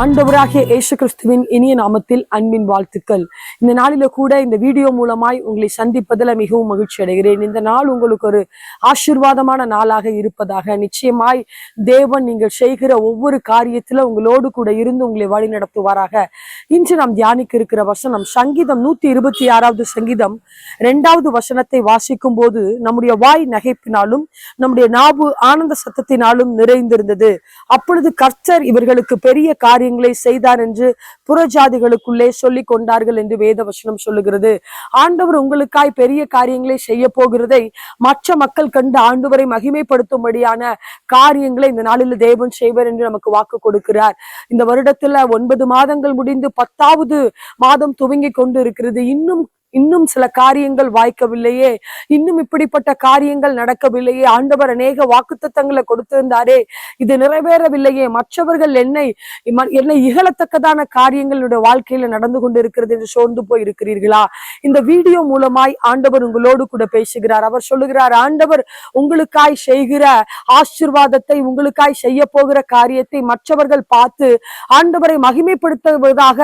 ஆண்டவராகிய இயேசு கிறிஸ்துவின் இனிய நாமத்தில் அன்பின் வாழ்த்துக்கள். இந்த நாளில கூட இந்த வீடியோ மூலமாய் உங்களை சந்திப்பதில் மிகவும் மகிழ்ச்சி அடைகிறேன். இந்த நாள் உங்களுக்கு ஒரு ஆசிர்வாதமான நாளாக இருப்பதாக நிச்சயமாய் தேவன் நீங்கள் செய்கிற ஒவ்வொரு காரியத்துல உங்களோடு கூட இருந்து உங்களை வழி நடத்துவாராக. இன்று நாம் தியானிக்க இருக்கிற வசனம் சங்கீதம் நூத்தி இருபத்தி ஆறாவது சங்கீதம் இரண்டாவது வசனத்தை வாசிக்கும் போது நம்முடைய வாய் நகைப்பினாலும் நம்முடைய நாவு ஆனந்த சத்தத்தினாலும் நிறைந்திருந்தது. அப்பொழுது கர்த்தர் இவர்களுக்கு பெரிய காரியம் காரியங்களை செய்தார் என்று புறஜாதிகளுக்குள்ளே சொல்லிக் கொண்டார்கள் என்று வேத வசனம் சொல்லுகிறது. ஆண்டவர் உங்களுக்காய் பெரிய காரியங்களை செய்ய போகிறதை மற்ற மக்கள் கண்டு ஆண்டவரை மகிமைப்படுத்தும்படியான காரியங்களை இந்த நாளில் தேவன் செய்வர் என்று நமக்கு வாக்கு கொடுக்கிறார். இந்த வருடத்துல ஒன்பது மாதங்கள் முடிந்து பத்தாவது மாதம் துவங்கி கொண்டு இருக்கிறது இன்னும் இன்னும் சில காரியங்கள் வாய்க்கவில்லையே. இன்னும் இப்படிப்பட்ட காரியங்கள் நடக்கவில்லையே. ஆண்டவர் அநேக வாக்குத்தத்தங்களை கொடுத்திருந்தாரே. இது நிறைவேறவில்லையே. மற்றவர்கள் என்னை என்னை இகழத்தக்கதான காரியங்கள் வாழ்க்கையில நடந்து கொண்டு இருக்கிறது என்று சோர்ந்து போய் இருக்கிறீர்களா இந்த வீடியோ மூலமாய் ஆண்டவர் உங்களோடு கூட பேசுகிறார். அவர் சொல்லுகிறார் ஆண்டவர் உங்களுக்காய் செய்கிற ஆசீர்வாதத்தை உங்களுக்காய் செய்ய போகிற காரியத்தை மற்றவர்கள் பார்த்து ஆண்டவரை மகிமைப்படுத்துவதாக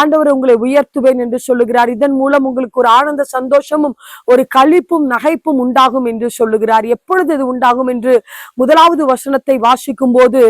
ஆண்டவர் உங்களை உயர்த்துவேன் என்று சொல்லுகிறார். இதன் மூலம் உங்களுக்கு ஒரு ஆனந்த சந்தோஷமும் ஒரு களிப்பும் நகைப்பும் உண்டாகும் என்று சொல்லுகிறார். எப்பொழுது இது உண்டாகும் என்று முதலாவது வசனத்தை வாசிக்கும் போது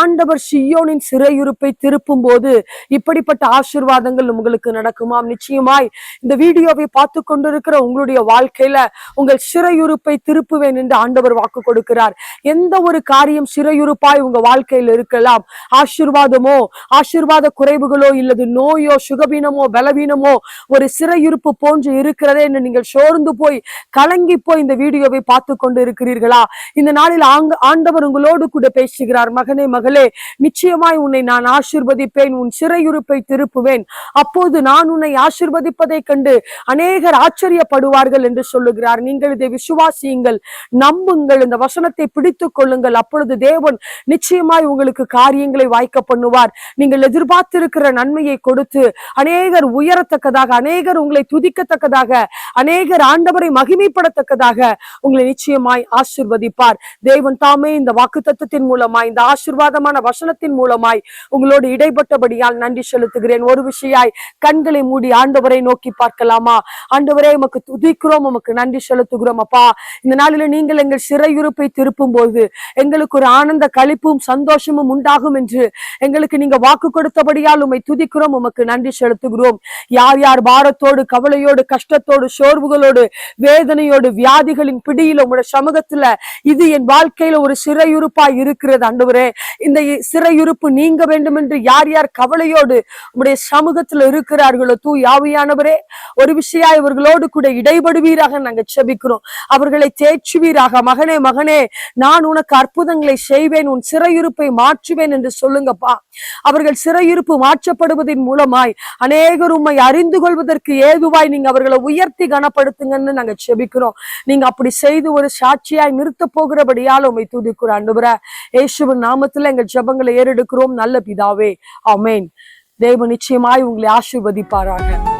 ஆண்டவர் சியோனின் சிறையுறுப்பை திருப்பும் போது இப்படிப்பட்ட ஆசிர்வாதங்கள் உங்களுக்கு நடக்குமாம். நிச்சயமாய் இந்த வீடியோவை பார்த்து கொண்டிருக்கிற உங்களுடைய வாழ்க்கையில உங்கள் சிறையுறுப்பை திருப்புவேன் என்று ஆண்டவர் வாக்கு கொடுக்கிறார். எந்த ஒரு காரியம் சிறையுறுப்பாய் உங்க வாழ்க்கையில் இருக்கலாம். ஆசிர்வாதமோ ஆசிர்வாத குறைவுகளோ இல்லது நோயோ சுகவீனமோ பலவீனமோ ஒரு சிறையிருப்பு போன்று இருக்கிறதே என்று நீங்கள் சோர்ந்து போய் கலங்கி போய் இந்த வீடியோவை பார்த்து கொண்டு இருக்கிறீர்களா இந்த நாளில் ஆண்டவர் உங்களோடு கூட பேசுகிறார். மகனே மகளே நிச்சயமாய் உன்னை நான் ஆசீர்வதிப்பேன் உன் சிறையுறுப்பை திருப்புவேன். அப்போது நான் உன்னை ஆசிர்வதிப்பதை கண்டு அநேகர் ஆச்சரியப்படுவார்கள் என்று சொல்லுகிறார். நீங்கள் இதை விசுவாசியுங்கள் நம்புங்கள் இந்த வசனத்தை பிடித்துக் கொள்ளுங்கள். அப்பொழுது தேவன் நிச்சயமாய் உங்களுக்கு காரியங்களை வாய்க்க பண்ணுவார். நீங்கள் எதிர்பார்த்திருக்கிற நன்மையை கொடுத்து அநேகர் உயரத்தக்கதாக அநேகர் உங்களை துதி துதிக்கத்தக்கதாக அநேகர் ஆண்டவரை மகிமைப்படத்தக்கதாக உங்களை நிச்சயமாய் ஆசிர்வதிப்பார். தேவன் தாமே இந்த வாக்கு தத்துவத்தின் மூலமாய் இந்த ஆசிர்வாதமான வசனத்தின் மூலமாய் உங்களோடு இடைப்பட்டபடியால் நன்றி செலுத்துகிறேன். ஒரு விஷயாய் கண்களை மூடி ஆண்டவரை நோக்கி பார்க்கலாமா? ஆண்டவரே உமக்கு துதிக்கிறோம் உமக்கு நன்றி செலுத்துகிறோம் அப்பா. இந்த நாளில நீங்கள் எங்கள் சிறையுறுப்பை திருப்பும் போது எங்களுக்கு ஒரு ஆனந்த கழிப்பும் சந்தோஷமும் உண்டாகும் என்று எங்களுக்கு நீங்க வாக்கு கொடுத்தபடியால் உம்மை துதிக்கிறோம் உமக்கு நன்றி செலுத்துகிறோம். யார் யார் பாரத்தோடு கவலை கவலையோடு கஷ்டத்தோடு சோர்வுகளோடு வேதனையோடு வியாதிகளின் பிடியில உங்களோட சமூகத்துல இது என் வாழ்க்கையில ஒரு சிறையுறுப்பா இருக்கிறது அண்டவரே. இந்த சிறையுறுப்பு நீங்க வேண்டும் என்று யார் யார் கவலையோடு உங்களுடைய சமூகத்துல இருக்கிறார்களோ தூ யாவையானவரே. ஒரு விஷயா இவர்களோடு கூட இடைபடுவீராக நாங்க செபிக்கிறோம். அவர்களை தேற்றுவீராக. மகனே மகனே நான் உனக்கு அற்புதங்களை செய்வேன் உன் சிறையிருப்பை மாற்றுவேன் என்று சொல்லுங்கப்பா. அவர்கள் சிறையிருப்பு மாற்றப்படுவதன் மூலமாய் அநேகர் உண்மை அறிந்து கொள்வதற்கு ஏதுவாய் நீங்க அவர்களை உயர்த்தி கனப்படுத்துங்கன்னு நாங்க செபிக்கிறோம். நீங்க அப்படி செய்து ஒரு சாட்சியாய் நிறுத்த போகிறபடியால் உண்மை துதிக்கிற ஆண்டவரே ஏசுவின் நாமத்துல எங்கள் ஜெபங்களை ஏறெடுக்கிறோம். நல்ல பிதாவே. ஆமென். தேவ நிச்சயமாய் உங்களை ஆசீர்வதிப்பாராக.